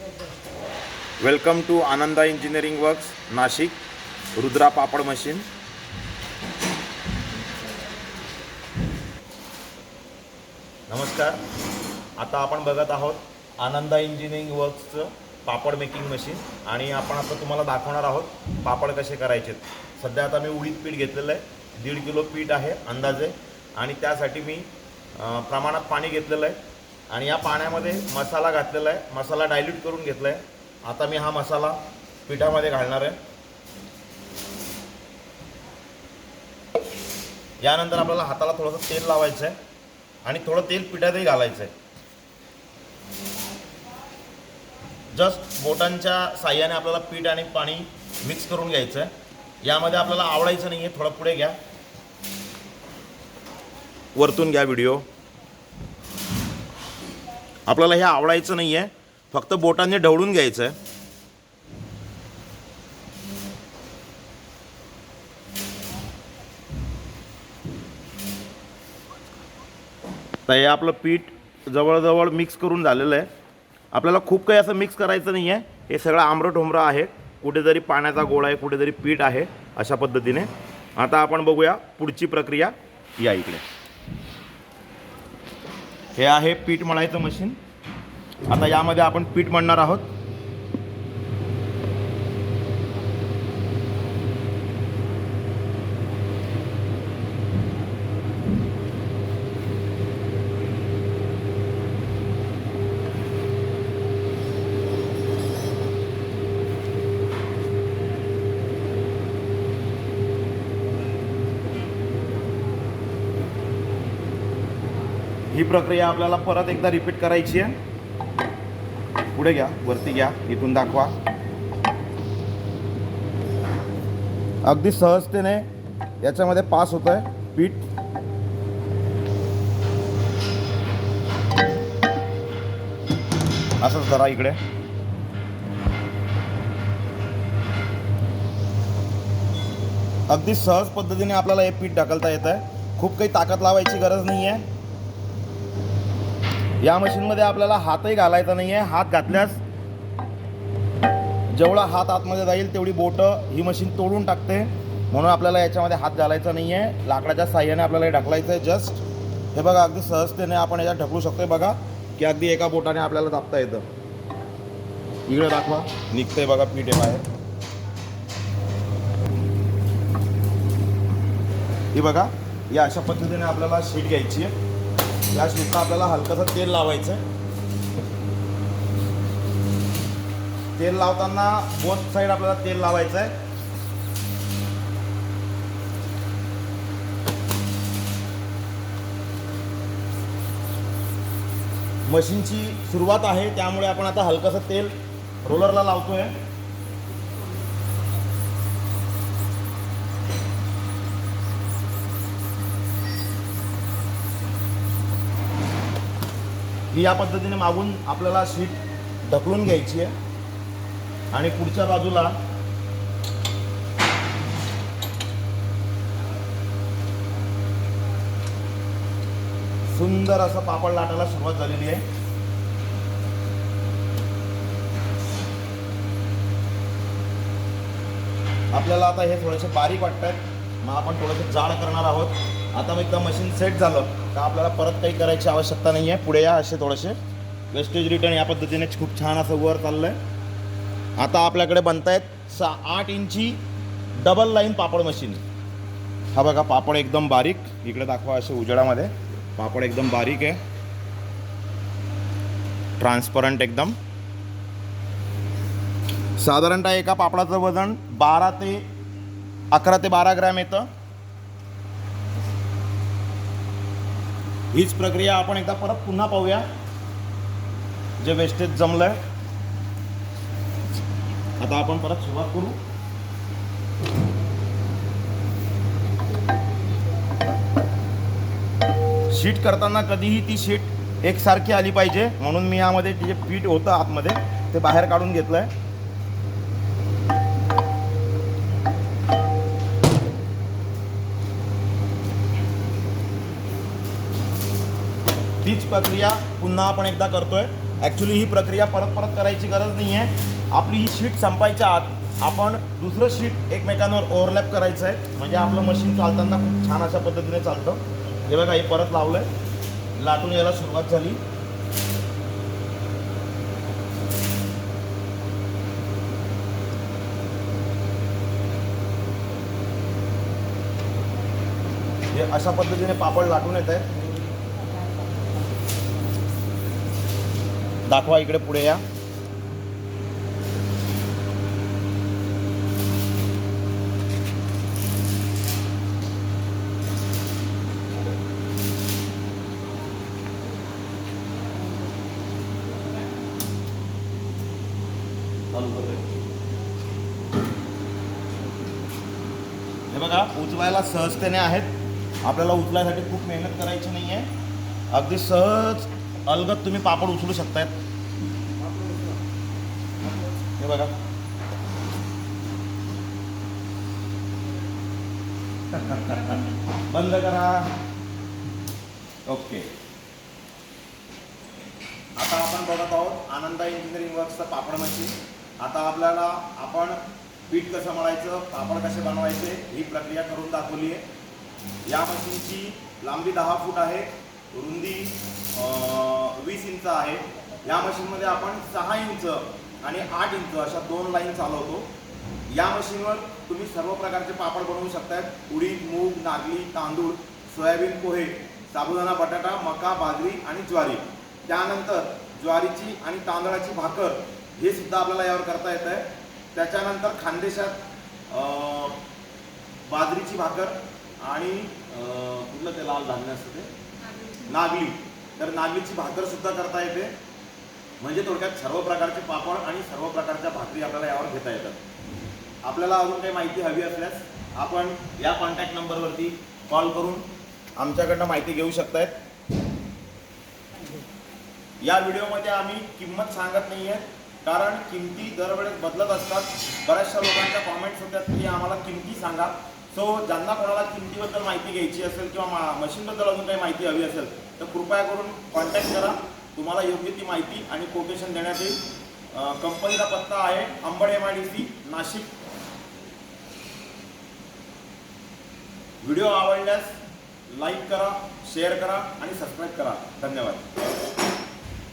Welcome to Ananda engineering works Nashik Rudra papad machine नमस्कार. आता आपण बघत आहोत आनंदा इंजिनिअरिंग वर्क्सचं पापड मेकिंग मशीन आणि आपण आता तुम्हाला दाखवणार आहोत पापड कसे करायचे. सध्या आता मी उडीद पीठ घेतलेलं आहे दीड किलो पीठ आहे अंदाजे. आणि त्यासाठी मी प्रमाणात पाणी घेतलेलं आहे. आणि या पाण्यामध्ये मसाला घातलेला आहे. मसाला डायल्यूट करून घेतला आहे आता मी हा मसाला पिठामध्ये घालणार आहे. यानंतर आपल्याला हाताला थोडंसं तेल लावायचं आहे. आणि थोडं तेल पिठातही घालायचं आहे. जस्ट बोटांच्या साह्याने आपल्याला पीठ आणि पाणी मिक्स करून घ्यायचं आहे. यामध्ये आपल्याला आवडायचं नाही आहे थोडं पुढे घ्या. वरतून घ्या व्हिडिओ. आपल्याला हे आवडायचं नाही आहे फक्त बोटांनी ढवळून घ्यायचं आहे तर हे आपलं पीठ जवळजवळ मिक्स करून झालेलं आहे. आपल्याला खूप काही असं मिक्स करायचं नाही आहे हे सगळं आमरट होमरं आहे. कुठेतरी पाण्याचा गोळा आहे कुठेतरी पीठ आहे अशा पद्धतीने. आता आपण बघूया पुढची प्रक्रिया या इकडे. हे आहे पीठ मळायचं मशीन आता यामध्ये आपण पीठ मळणार आहोत. ही प्रक्रिया आपल्याला परत एकदा रिपीट करायची आहे. पुढे घ्या वरती घ्या इथून दाखवा. अगदी सहजतेने याच्यामध्ये पास होत आहे पीठ असंच जरा इकडे. अगदी सहज पद्धतीने आपल्याला हे पीठ ढकलता येत आहे खूप काही ताकद लावायची गरज नाही आहे या मशीनमध्ये आपल्याला हातही घालायचा नाही आहे हात घातल्यास जेवढा हात आतमध्ये जाईल तेवढी बोटं ही मशीन तोडून टाकते. म्हणून आपल्याला याच्यामध्ये हात घालायचा नाही आहे लाकडाच्या साह्याने आपल्याला हे ढकलायचं आहे जस्ट हे बघा अगदी सहजतेने आपण याच्यात ढकलू शकतो बघा की अगदी एका बोटाने आपल्याला दाबता येतं. इकडे दाखवा निघतंय बघा पीठ आहे बाहेर. ही बघा या अशा पद्धतीने आपल्याला शीट घ्यायची आहे. या शिवका आपल्याला हलकंसं तेल लावायचं आहे तेल लावताना बोथ साईड आपल्याला तेल लावायचं आहे मशीनची सुरुवात आहे त्यामुळे आपण आता हलकंसं तेल रोलरला लावतोय. ही या पद्धतीने मागून आपल्याला शीट ढकलून घ्यायची आहे. आणि पुढच्या बाजूला सुंदर असं पापड लाटायला सुरुवात झालेली आहे. आपल्याला आता हे थोडेसे बारीक वाटतात मग आपण थोडंसं जाड करणार आहोत. आता मग एकदा मशीन सेट झालं. तर आपल्याला परत काही करायची आवश्यकता नाही आहे पुढे या असे थोडेसे वेस्टेज रिटर्न या पद्धतीने खूप छान असं वर चाललं आहे आता आपल्याकडे बनता आहेत सहा आठ इंची डबल लाईन पापड मशीन हा बघा पापड एकदम बारीक. इकडे दाखवा असे उजेडामध्ये. पापड एकदम बारीक आहे. ट्रान्सपरंट एकदम. साधारणतः एका पापडाचं वजन बारा ते अकरा ते बारा ग्रॅम येतं. हीच प्रक्रिया आपण एकदा परत पुन्हा पाहूया. जे वेस्टेज जमलं आहे आता आपण परत सुरुवात करू. शीट करताना कधीही ती शीट एकसारखी आली पाहिजे. म्हणून मी यामध्ये जे पीठ होतं आतमध्ये ते बाहेर काढून घेतलं आहे हीच प्रक्रिया पुन्हा आपण एकदा करतोय. ॲक्च्युली ही प्रक्रिया परत परत करायची गरज नाही आहे आपली ही शीट संपायच्या आत आपण दुसरं शीट एकमेकांवर ओव्हरलॅप करायचं आहे म्हणजे आपलं मशीन चालताना खूप छान अशा पद्धतीने चालतं. हे बघा हे परत लावलं आहे लाटून यायला सुरुवात झाली. अशा पद्धतीने पापड लाटून येत आहे दाखवा इकडे पुढे या. चालू हे बघा उचवायला सहजतेने आहेत. आपल्याला उचलायसाठी खूप मेहनत करायची नाही आहे अगदी सहज अलगत तुम्ही पापड उचलू शकतायत. हे बघा. बंद करा. ओके. आता आपण बघत आहोत आनंदा इंजिनिअरिंग वर्क्सचं पापड मशीन आता आपल्याला आपण पीठ कसं मळायचं पापड कसे बनवायचे ही प्रक्रिया करून दाखवली आहे या मशीनची लांबी दहा फूट आहे. रुंदी वीस इंच आहे. या मशीनमध्ये आपण सहा इंच आणि आठ इंच अशा दोन लाईन चालवतो. या मशीनवर तुम्ही सर्व प्रकारचे पापड बनवू शकतात उडीद मूग नागली तांदूळ सोयाबीन पोहे साबुदाणा बटाटा मका बाजरी आणि ज्वारी. त्यानंतर ज्वारीची आणि तांदळाची भाकर हे सुद्धा आपल्याला यावर करता येत आहे त्याच्यानंतर खानदेशात बाजरीची भाकर आणि कुठलं ते लाल धान्य असतं ते? नागली. तर नागलीची भाकर सुद्धा करता येते. म्हणजे थोडक्यात सर्व प्रकारचे पापड आणि सर्व प्रकारच्या भाकरी आपल्याला यावर घेता येतात. आपल्याला अजून काही माहिती हवी असल्यास आपण या कॉन्टॅक्ट नंबरवरती कॉल करून आमच्याकडनं माहिती घेऊ शकतायत या व्हिडिओमध्ये आम्ही किंमत सांगत नाही आहे कारण किमती दरवेळेस बदलत असतात. बऱ्याचशा लोकांच्या कॉमेंट्स होत्यात की आम्हाला किमती सांगा. सो ज्यांना कोणाला किमतीबद्दल माहिती घ्यायची असेल किंवा मशीनबद्दल अजून काही माहिती हवी असेल तर कृपया करून कॉन्टॅक्ट करा. तुम्हाला योग्य ती माहिती आणि कोटेशन देण्यात येईल. कंपनीचा पत्ता आहे Ambad M I D C Nashik. Video आवडल्यास लाईक करा शेअर करा आणि सबस्क्राईब करा. धन्यवाद.